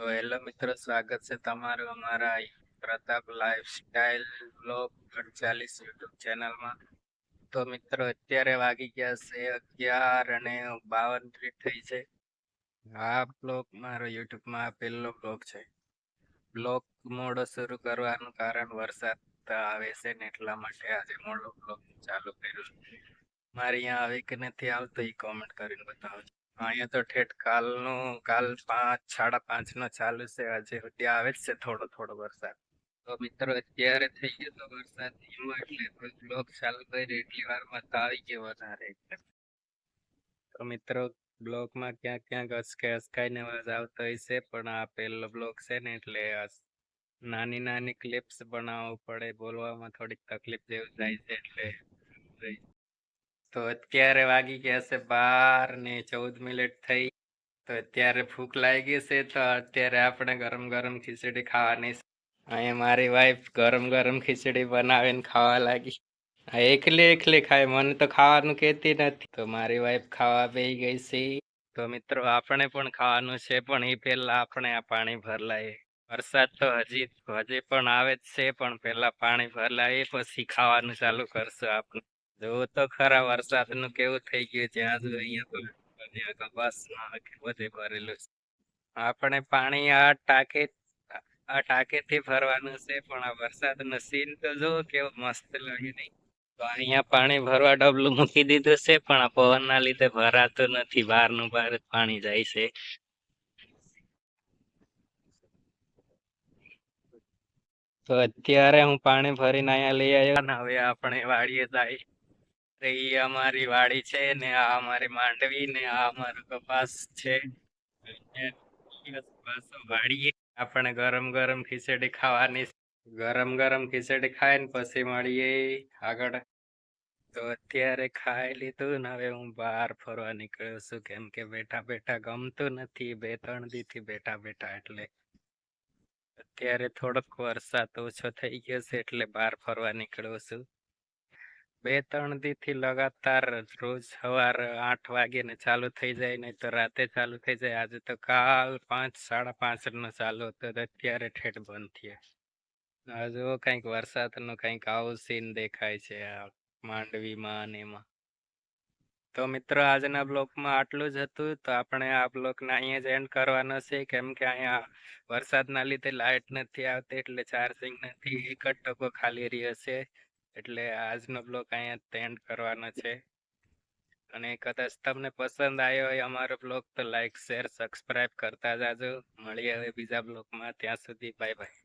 તો હેલો મિત્રો, સ્વાગત છે તમારું અમારા પ્રતાપ લાઈફસ્ટાઈલ બ્લોગ અડચાલીસ યુટ્યુબ ચેનલમાં. તો મિત્રો, અત્યારે વાગી ગયા છે અગિયાર અને બાવન મિનિટ થઈ છે. આ બ્લોગ મારો યુટ્યુબમાં પહેલો બ્લોગ છે. બ્લોગ મોડો શરૂ કરવાનું કારણ વરસાદ આવે છે ને એટલા માટે આજે મોડો બ્લોગ ચાલુ કર્યું મારે અહીંયા આવે કે નથી આવતો એ કોમેન્ટ કરીને બતાવજો અહીંયા તો ઠેઠ કાલનું, કાલ પાંચ, સાડા પાંચ નો ચાલુ છે. આજે સુધી આવે જ છે થોડો થોડો વરસાદ. તો મિત્રો, અત્યારે થઈ ગયો તો વરસાદ ધીમો એટલે બ્લોગ ચાલુ કરી, એટલી વારમાં તો આવી ગયો વધારે. તો મિત્રો બ્લોગમાં ક્યાંક ક્યાંક અસકે અસકાઈને અવાજ આવતો હોય છે, પણ આ પહેલો બ્લોગ છે ને એટલે નાની નાની ક્લિપ્સ બનાવવું પડે. બોલવામાં થોડીક તકલીફ જેવું જાય છે એટલે તો અત્યારે વાગી ગયા છે બાર ને ચૌદ મિનિટ થઈ. તો અત્યારે ભૂખ લાગી છે તો અત્યારે આપણે ગરમ ગરમ ખીચડી ખાવાની છે. અહીંયા મારી વાઈફ ગરમ ગરમ ખીચડી બનાવીને ખાવા લાગી. એકલી એકલી ખાય, મને તો ખાવાનું કહેતી નથી. તો મારી વાઈફ ખાવા બેસી ગઈ છે. તો મિત્રો આપણે પણ ખાવાનું છે, પણ એ પહેલા આપણે આ પાણી ભરલાય વરસાદ તો હજી હજી પણ આવે જ છે, પણ પહેલા પાણી ભરલાય પછી ખાવાનું ચાલુ કરશું આપણે. જોવું તો ખરા વરસાદનું કેવું થઈ ગયું છે? જો અહીંયા કપાસ બધે ભરેલું છે. આપણે પાણી આ ટાંકે આ ટાંકે થી ભરવાનું છે, પણ આ વરસાદ નો સીન તો જો કેવો મસ્ત લાગે નહીં. તો અહીંયા પાણી ભરવા ડબલું મૂકી દીધું છે, પણ આ પવન ના લીધે ભરાતું નથી. બહારનું બહાર જ પાણી જાય છે. તો અત્યારે હું પાણી ભરીને અહીંયા લઈ આવ્યો ને હવે આપણે વાડીએ જાય. અમારી વાડી છે ને આ અમારી માંડવી ને આ અમારો કપાસ છે. આપણે ગરમ ગરમ ખીચડી ખાવાની ગરમ ગરમ ખીચડી ખાઈને પછી મળીએ આગળ. તો અત્યારે ખાઈ લીધું ને હવે હું બહાર ફરવા નીકળ્યો છું. કેમ કે બેઠા બેઠા ગમતું નથી. બે ત્રણ દીથી બેઠા બેઠા એટલે અત્યારે થોડોક વરસાદ ઓછો થઈ ગયો છે એટલે બહાર ફરવા નીકળ્યો છું. બે ત્રણ દીથી લગાતાર રોજ સવાર આઠ વાગે ને ચાલુ થઈ જાય, નહીં તો રાતે ચાલુ થઈ જાય. આજે તો કાલ પાંચ, સાડા પાંચ નો ચાલુ હતો અત્યારે ઠેઠ બંધ થયા. હજુ કંઈક વરસાદનું કંઈક આવું સીન દેખાય છે માંડવીમાં અને એમાં. તો મિત્રો, આજના બ્લોકમાં આટલું જ હતું. તો આપણે આ બ્લોકને અહીંયા જ એન્ડ કરવાનો છે. કેમ કે અહીંયા વરસાદના લીધે લાઇટ નથી આવતી, એટલે ચાર્જિંગ નથી. એક જ ટકો ખાલી રહ્યો છે. એટલે આજનો બ્લોગ અહીંયા એન્ડ કરવાનો છે. અને કદાચ તમને પસંદ આવ્યો હોય અમારો બ્લોગ તો લાઈક શેર સબસ્ક્રાઇબ કરતા જાજો. મળીએ હવે બીજા બ્લોગમાં ત્યાં સુધી બાય બાય